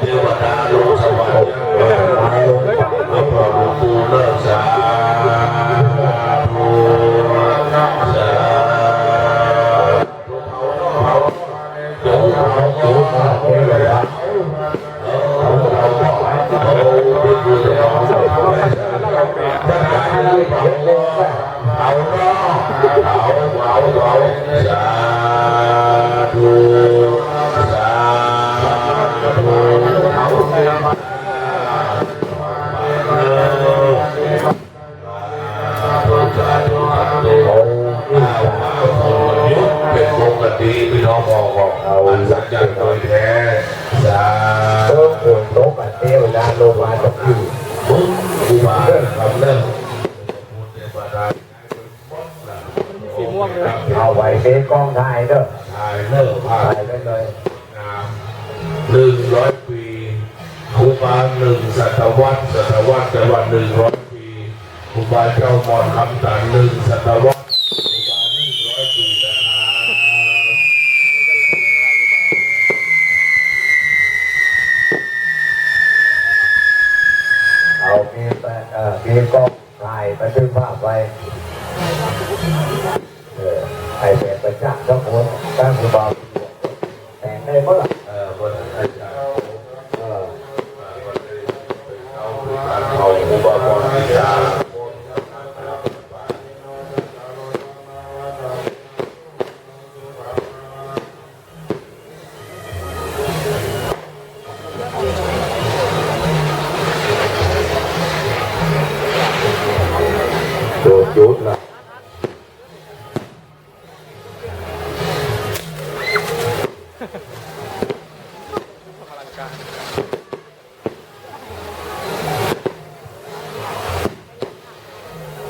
เทวดาลงสวรรค์เทวดาลงพระพุทธปูเลิกสาธุสาธุเผาเผาเผาเผา น้องบอกบอกเอาสัญญาณโดยแท้สาโต๊ะโอนโต๊ะกับเทวดาโลมาจากที่ธุอุบาทำเรื่องสีม่วงเลยเอาไว้เป็นกองถ่ายเด้อถ่ายเลิกถ่ายไปเลยงามหนึ่งร้อยปีอุบาหนึ่งศตวรรษศตวรรษแต่วันหนึ่งร้อยปีอุบาเจ้ามอนคำตันหนึ่งศตวรรษอุบาหนึ่งร้อยปีนะครับ เอา มีแปเออมีกล้องถ่ายบันทึกภาพไว้เออไอแบบประจักษ์ทั้งหมดตั้งคือบอกแต่งได้เมื่อเอ่อ โดดยุดละ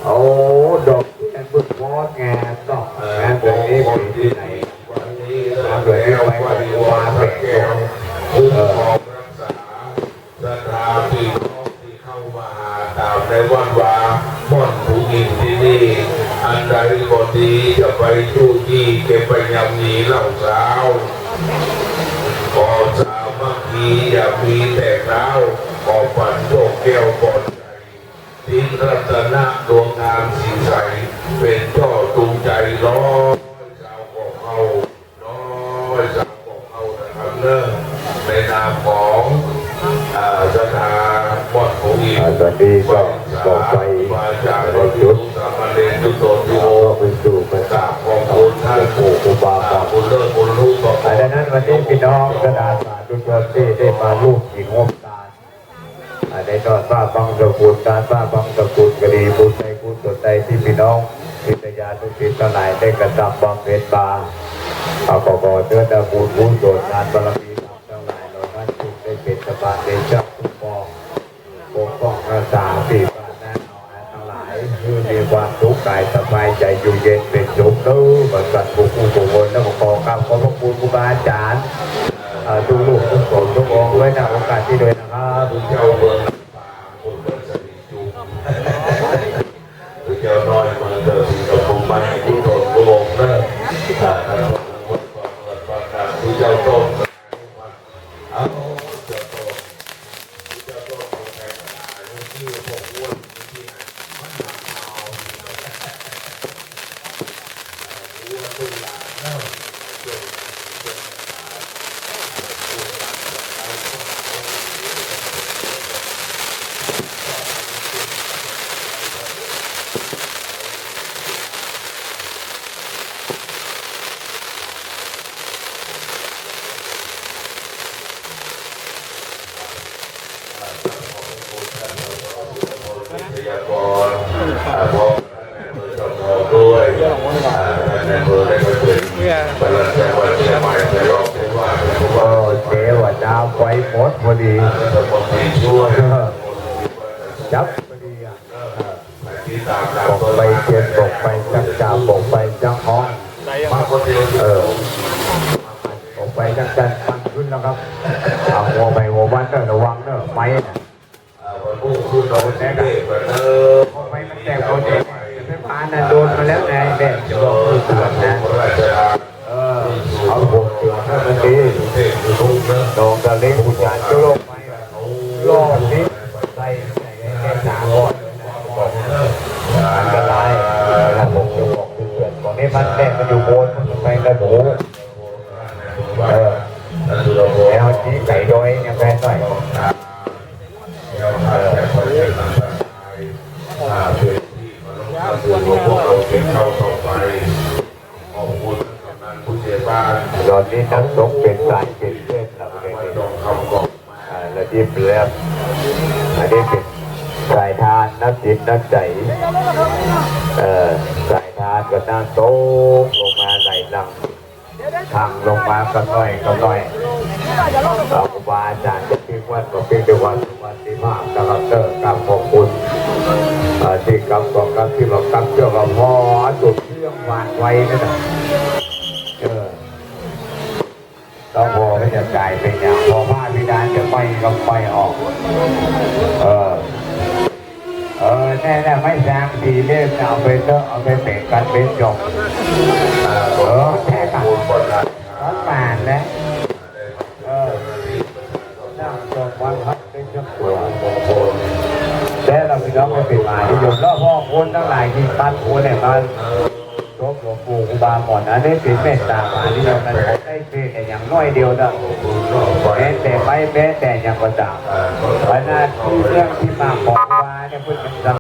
เอาดอกแอนบุกมอสแงต่องงานแบบนี้เป็นที่ไหนวันนี้เราแก้ววันนี้วาพระแก้วคุ้มครองรักษาสถาปีน้องที่เข้ามาตามในวัน ก็ดีจะไปจู้จี้เก็บไปยำนีเหล่าสาวก่อสาวเมัคคีอย่ามีแต่ร้าก่อฝันโชคแก้วก่อนใจทิ้งรัตนะดวงงามสีใส เป็นเจ้าจูงใจร้อยสาวของเขาร้อยสาวของเขานะครับเนิ่ในนามของอาสถาบ่อนของอีกอาตอนนี้ก็ก็ไป วันนี้พี่น้องกระดาษสาธุชนที่ได้มาลูกหินงบตาลในตอนป้าบังตระกูลการป้าบังตระกูลกรีบุญใจกุศลใจที่พี่น้องพิทยาทุกทิศทั้งหลายได้กระทำบำเพ็ญมาอาขอขอเตือนตระกูลบุญโดดงานบารมีธรรมทั้งหลายเหล่านั้นทุกได้เป็นสบายเดชะคุ้มครองปกป้องรักษาสี่บ้านนั้นเอาอันทั้งหลายคือมีความทุกข์กายสบายใจอยู่เย็นเป็นสุขเด้อบัดกัดบุคคลบุคคลและขอข้าวขอพระคุณครู บาอาจารย์ทุกลูกทุกคนทุกองไว้ในโอกาสที่ด้วยนะครับพระเจ้าเมืองป่าคุณเปิดสนิจุพระเจ้าน้อยเมืองเดิมกับภูมิมันที่ตนกุลงเนอร์อ่าท่านวัดก่อนเปิดประกาศพระเจ้าต้นเอาเจ้าต้นพระเจ้าต้นคนไทยขนาดนี้ที่ผมอ้วนที่ไหนมันหนักเอาอ้วนตุลาเนอะ ยากรพร้อมเบอร์จำลอด้วยในเบอร์ได้มาเป็นประหลัดจังหวัดเชียงใหม่ไปรองผู้ว่าผู้ก็ว่าเทวดาไฟหมดพอดีรัฐมนตรีช่วยจับพอดีอะบอกไปเทียนบอกไปจักจ่าบอกไปจังห้องมาคนเดียวเออบอกไปจังจันปันขึ้นแล้วครับเอาหัวไปหัววันเนอะระวังเนอะไม้น่ะ พุ่งขึ้นแน่เออบอกไปมันแต่โปรเจกต์เป็นพานน่ะโดนมาแล้วไงแบบจะบอกคือตือนนะเออเอาผมตือนให้มันดีเทพทุกนะดองกระเล็กผู้ชายจะลงไปรอบนี้ใส่แค่สามก่อนอันตรายระบบจะบอกเพื่อนก่อนนี้มันแน่มันอยู่บนมันไปกระหมูเออแล้วชี้ไก่ด้อยยังแพ้หน่อย เออถ้าเป็นที่ มันต้องคือพวกเราเป็นเข้าต่อไปขอบคุณกำนันผู้เชี่ยวชาญตอนนี้นักสงเป็นสายเป็นเส้นเราเลยไม่ต้องคำกองอ่าระดิบแล้วอันนี้เป็นสายทานนักจิตนักใจเอ่อสายทานก็น่าโตกลงมาไหลหลังทางลงมาก็น้อยก็น้อยเราครูบาอาจารย์จะพิกวัดก็พิกด้วยวันวันที่มากนะครับเตอร์กรรของคุณ ที่เรากรรมเชือว่าพอจุดเรื่องวางไว้นั่นนะเออต้องพอไม่จะกลายเป็นอย่างพอผ้าพิดานจะไปก็ไปออก เออ เออแน่แน่ไม่แซงดีเล่นเอาไปเถอะเอาไปเตะกันเป็นจบเออแค่กัน คุณคนละ ร้อนป่านนะเออนั่งตรงวันพักเป็นจังหวะมงคลแต่เราพี่น้องไม่เป็นหมายที่ยมแล้วพ่อคนทั้งหลายที่ตัดหัวเนี่ยมันรบหลวงปู่ครูบาหมดนะได้เป็นเมตตามาที่เรานั้นได้เป็นแต่อย่างน้อยเดียวนะแม้แต่ไม่แม้แต่อย่างก็ตามเอ่อเพราะหน้าที่เรื่องที่มาของวาเนี่ยเพื่อน